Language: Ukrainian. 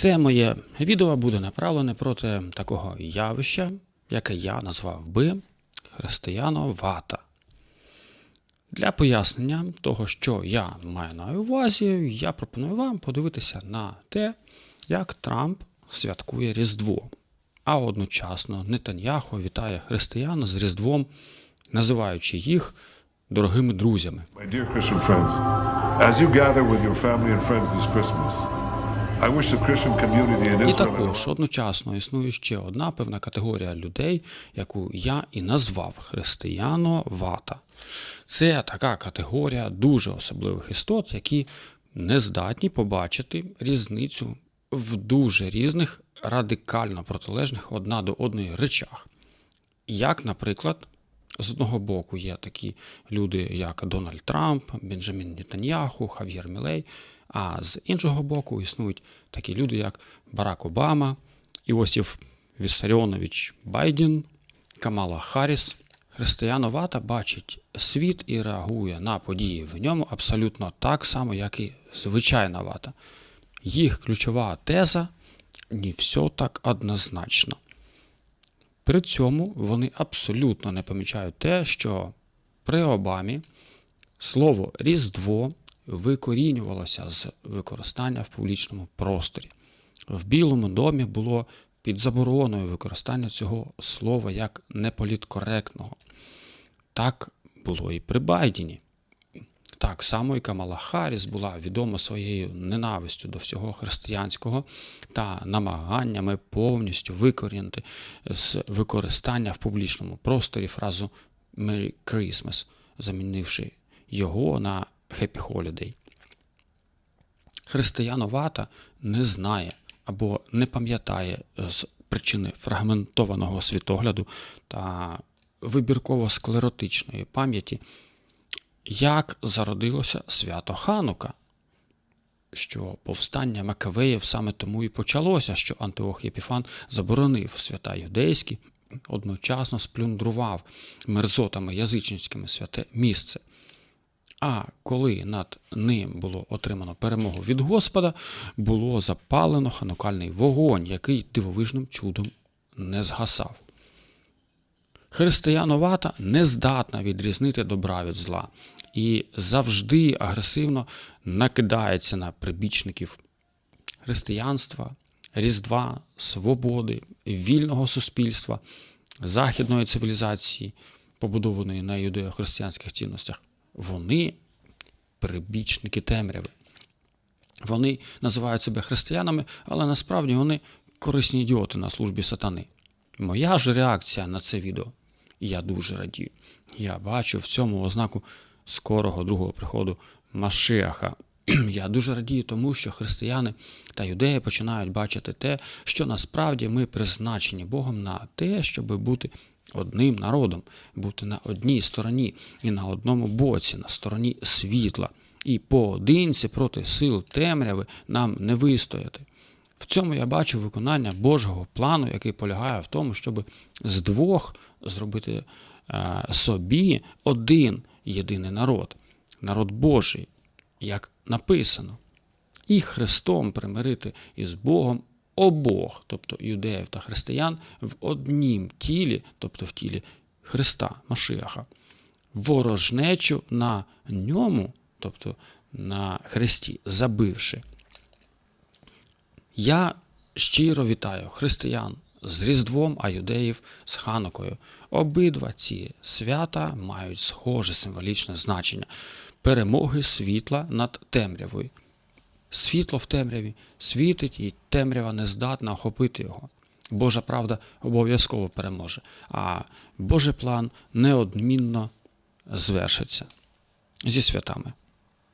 Це моє відео буде направлене проти такого явища, яке я назвав би християновата. Для пояснення того, що я маю на увазі, я пропоную вам подивитися на те, як Трамп святкує Різдво. А одночасно Нетаньяху вітає християн з Різдвом, називаючи їх дорогими друзями. My dear Christian friends, as you gather with your family and friends this Christmas, І також одночасно існує ще одна певна категорія людей, яку я і назвав християно-вата. Це така категорія дуже особливих істот, які не здатні побачити різницю в дуже різних радикально протилежних одна до одної речах. Як, наприклад, з одного боку є такі люди, як Дональд Трамп, Бенджамін Нетаньяху, Хав'єр Мілей, а з іншого боку існують такі люди, як Барак Обама, Іосиф Віссаріонович Байден, Камала Харріс. Християновата бачить світ і реагує на події в ньому абсолютно так само, як і звичайна вата. Їх ключова теза не все так однозначно. При цьому вони абсолютно не помічають те, що при Обамі слово Різдво викорінювалося з використання в публічному просторі. В Білому домі було під забороною використання цього слова як неполіткоректного. Так було і при Байдені. Так само і Камала Харріс була відома своєю ненавистю до всього християнського та намаганнями повністю викорінити з використання в публічному просторі фразу Merry Christmas, замінивши його на Happy Holiday. Християновата не знає або не пам'ятає з причини фрагментованого світогляду та вибірково-склеротичної пам'яті, як зародилося свято Ханука, що повстання Макавеїв саме тому і почалося, що Антиох Єпіфан заборонив свята юдейські, одночасно сплюндрував мерзотами язичницькими святе місце. А коли над ним було отримано перемогу від Господа, було запалено ханукальний вогонь, який дивовижним чудом не згасав. Християновата не здатна відрізнити добра від зла і завжди агресивно накидається на прибічників християнства, Різдва, свободи, вільного суспільства, західної цивілізації, побудованої на юдео-християнських цінностях. Вони прибічники темряви. Вони називають себе християнами, але насправді вони корисні ідіоти на службі сатани. Моя ж реакція на це відео. Я дуже радію. Я бачу в цьому ознаку скорого другого приходу Машиаха. Я дуже радію тому, що християни та юдеї починають бачити те, що насправді ми призначені Богом на те, щоб бути одним народом, бути на одній стороні і на одному боці, на стороні світла. І поодинці проти сил темряви нам не вистояти. В цьому я бачу виконання Божого плану, який полягає в тому, щоб з двох зробити е, собі один єдиний народ, народ Божий, як написано, і Христом примирити із Богом обох, тобто юдеїв та християн, в однім тілі, тобто в тілі Христа, Машиаха, ворожнечу на ньому, тобто на Христі, забивши. Я щиро вітаю християн з Різдвом, а юдеїв з Ханукою. Обидва ці свята мають схоже символічне значення перемоги світла над темрявою. Світло в темряві світить, і темрява не здатна охопити його. Божа правда обов'язково переможе, а Божий план неодмінно звершиться зі святами.